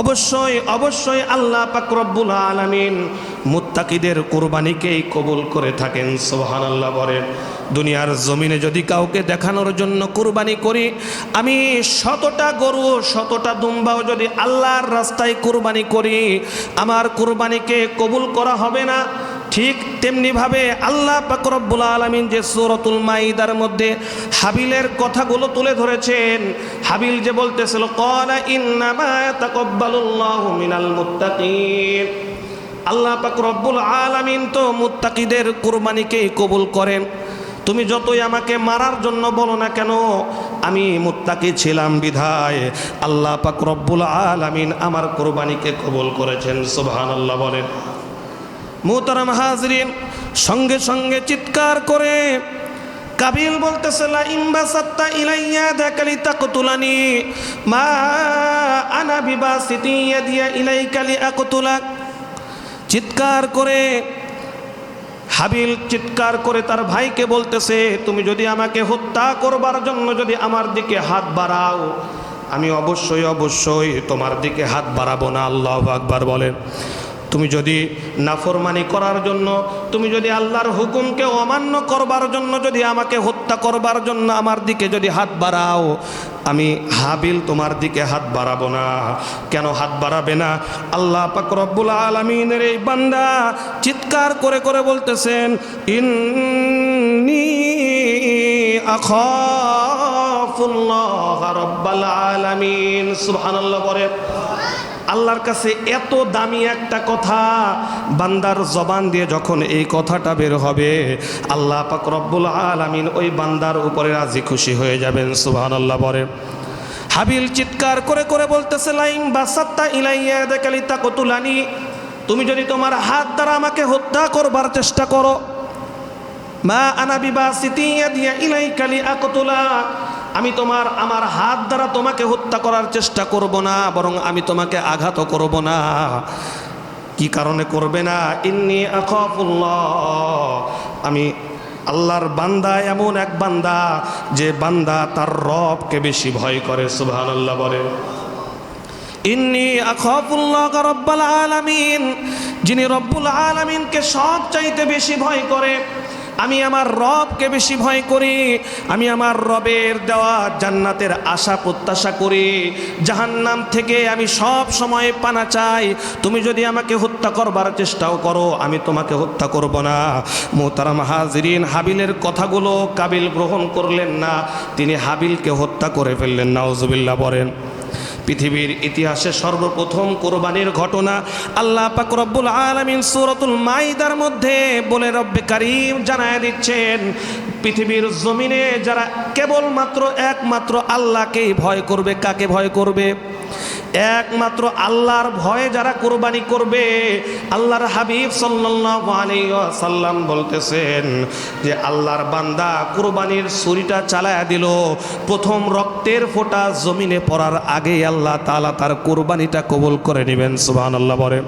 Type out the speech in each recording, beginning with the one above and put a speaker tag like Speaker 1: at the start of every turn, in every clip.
Speaker 1: অবশ্যই অবশ্যই আল্লাহ পাক রব্বুল আলামিন মুত্তাকিদের কোরবানিকেই কবুল করে থাকেন সোহান আল্লাহ বলেন। দুনিয়ার জমিনে যদি কাউকে দেখানোর জন্য কোরবানি করি, আমি শতটা গরু, শতটা দুম্বাও যদি আল্লাহর রাস্তায় কোরবানি করি, আমার কোরবানিকে কবুল করা হবে না ঠিক তেমনিভাবে আল্লাহ পাকরব্বুল আলমিন যে সুরতুল মাইদার মধ্যে হাবিলের কথাগুলো তুলে ধরেছেন, হাবিল যে বলতেছিল কলা ইন্নামা মিনাল আল্লাহ পাক রব্বুল আলামিন তো মুত্তাকিদের কুরবানিকেই কবুল করেন। তুমি যতই আমাকে মারার জন্য বলো না কেন, আমি মুত্তাকি ছিলাম, বিধায় আল্লাহ পাক রব্বুল আলামিন আমার কুরবানিকে কবুল করেছেন, সুবহানাল্লাহ বলেন। মুহতারাম হাজরিন, সঙ্গে সঙ্গে চিৎকার করে কাবিল বলতেছে, লা ইম্বা সাত্তা ইলাইয়া দাকালি তাকতুলানি মা আনা বিবাসিতি ইয়াদিয়া ইলাইকালি আকতুলাক চিৎকার করে হাবিল চিৎকার করে তার ভাইকে বলতেছে, তুমি যদি আমাকে হত্যা করবার জন্য যদি আমার দিকে হাত বাড়াও, আমি অবশ্যই অবশ্যই তোমার দিকে হাত বাড়াবো না। আল্লাহ আকবার বলেন। তুমি যদি নাফরমানি করার জন্য, তুমি যদি আল্লাহর হুকুমকে অমান্য করবার জন্য, যদি আমাকে হত্যা করবার জন্য আমার দিকে যদি হাত বাড়াও, আমি হাবিল তোমার দিকে হাত বাড়াবো না। কেন হাত বাড়াবে না? আল্লাহ পাক রব্বুল আলমিনের এই বান্দা চিৎকার করে করে বলতেছেন, ইন্নি আখাফুল্লাহ রব্বাল আলামিন। সুবহানাল্লাহ বলে আল্লাহর কাছে এত দামি একটা কথা, বান্দার জবান দিয়ে যখন এই কথাটা বের হবে, আল্লাহ পাক রব্বুল আলামিন ওই বান্দার উপরে রাজি খুশি হয়ে যাবেন, সুবহানাল্লাহ বলে। হাবিল চিৎকার করে করে বলতেছে, লাইম বাসাত্তা ইলাইয়া দেখালি তা কতুলানি তুমি যদি তোমার হাত দ্বারা আমাকে হত্যা করবার চেষ্টা করো, মা আনাবি বা সিতিয়া দিয়া ইলাই কালি আকতুলা আমি তোমার, আমার হাত দ্বারা তোমাকে হত্যা করার চেষ্টা করব না, বরং আমি তোমাকে আঘাত করব না। কি কারণে করবে না? ইন্নি আমি আল্লাহর বান্দা, এমন এক বান্দা, যে বান্দা তার রবকে বেশি ভয় করে, সুবহানাল্লাহ বলে। ইন্নি আখাফুল্লাহ আলামিন, যিনি রব্বুল আলামিনকে সব চাইতে বেশি ভয় করে আমি আমার রবকে বেশি ভয় করি, আমি আমার রবের দেওয়া জান্নাতের আশা প্রত্যাশা করি। জাহান্নাম থেকে আমি সব সময় পানা চাই, তুমি যদি আমাকে হত্যা করবার চেষ্টাও করো, আমি তোমাকে হত্যা করব না। মোহতারাম হাজরিন, হাবিলের কথাগুলো কাবিল গ্রহণ করলেন না, তিনি হাবিলকে হত্যা করে ফেললেন না নাউজুবিল্লাহ, বলেন। পৃথিবীর ইতিহাসে সর্বপ্রথম কোরবানির ঘটনা আল্লাহ পাক রব্বুল আলামিন সূরাতুল মাইদার মধ্যে বলে রব্বে কারীম জানায় দিচ্ছেন পৃথিবীর জমিনে যারা কেবলমাত্র একমাত্র আল্লাহকেই ভয় করবে, কাকে ভয় করবে? একমাত্র আল্লাহর ভয়ে যারা কোরবানি করবে, আল্লাহর হাবিব ওয়াসাল্লাম বলতেছেন যে আল্লাহর বান্দা কোরবানির ছুরিটা চালায়া দিল। প্রথম রক্তের ফোঁটা জমিনে পড়ার আগেই আল্লাহ তালা তার কোরবানিটা কবুল করে নেবেন, সুবহানাল্লাহ বলে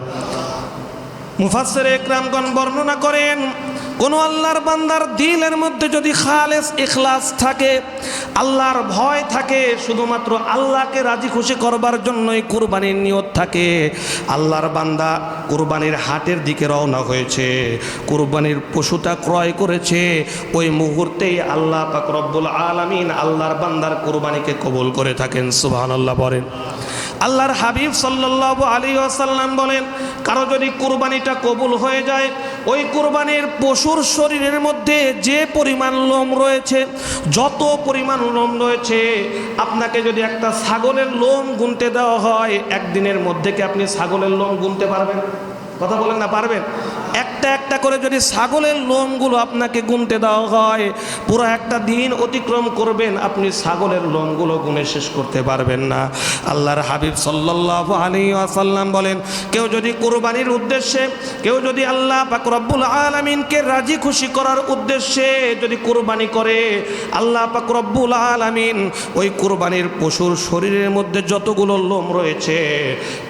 Speaker 1: মুফাসসির একরামগণ বর্ণনা করেন কোন আল্লাহর বান্দার দিলের মধ্যে যদি খালেস ইখলাস থাকে, আল্লাহর ভয় থাকে, শুধুমাত্র আল্লাহকে রাজি খুশি করবার জন্যই কুরবানির নিয়ত থাকে। আল্লাহর বান্দা কুরবানির হাটের দিকে রওনা হয়েছে, কুরবানির পশুটা ক্রয় করেছে। ওই মুহূর্তেই আল্লাহ পাক রব্বুল আলামিন আল্লাহর বান্দার কুরবানিকে কবুল করে থাকেন। সুবহানাল্লাহ বলেন। আল্লাহর হাবিব সাল্লাহ আলী আসাল্লাম বলেন, কারও যদি কুরবানিটা কবুল হয়ে যায়, ওই কুরবানির পশুর শরীরের মধ্যে যে পরিমাণ লোম রয়েছে, যত পরিমাণ লোম রয়েছে, আপনাকে যদি একটা ছাগলের লোম গুনতে দেওয়া হয়, একদিনের মধ্যে কি আপনি ছাগলের লোম গুনতে পারবেন? কথা বলেন না, পারবেন? একটা একটা করে যদি ছাগলের লোমগুলো আপনাকে গুনতে দেওয়া হয়, পুরো একটা দিন অতিক্রম করবেন, আপনি ছাগলের লোমগুলো গুনে শেষ করতে পারবেন না। আল্লাহর হাবিব সাল্লাল্লাহু আলাইহি ওয়াসাল্লাম বলেন, কেউ যদি কুরবানির উদ্দেশ্যে, কেউ যদি আল্লাহ পাক রব্বুল আলামিনকে রাজি খুশি করার উদ্দেশ্যে যদি কোরবানি করে, আল্লাহ পাক রব্বুল আলামিন ওই কুরবানির পশুর শরীরের মধ্যে যতগুলো লোম রয়েছে,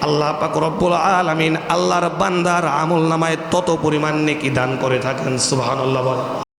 Speaker 1: আল্লাহ পাক রব্বুল আলামিন আল্লাহর বান্দার আমল নামায় তত পরিমাণ নেকি দান করে থাকেন সুবহানাল্লাহ বলেন।